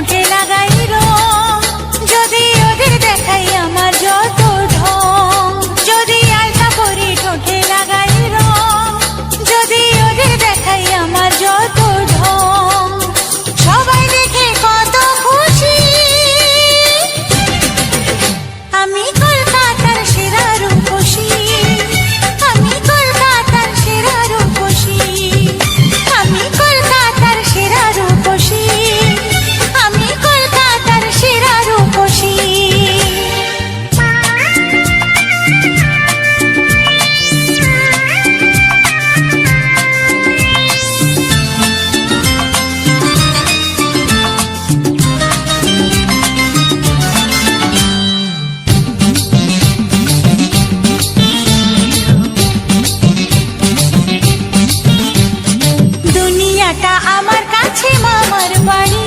ঠোঁটে লাগাই। party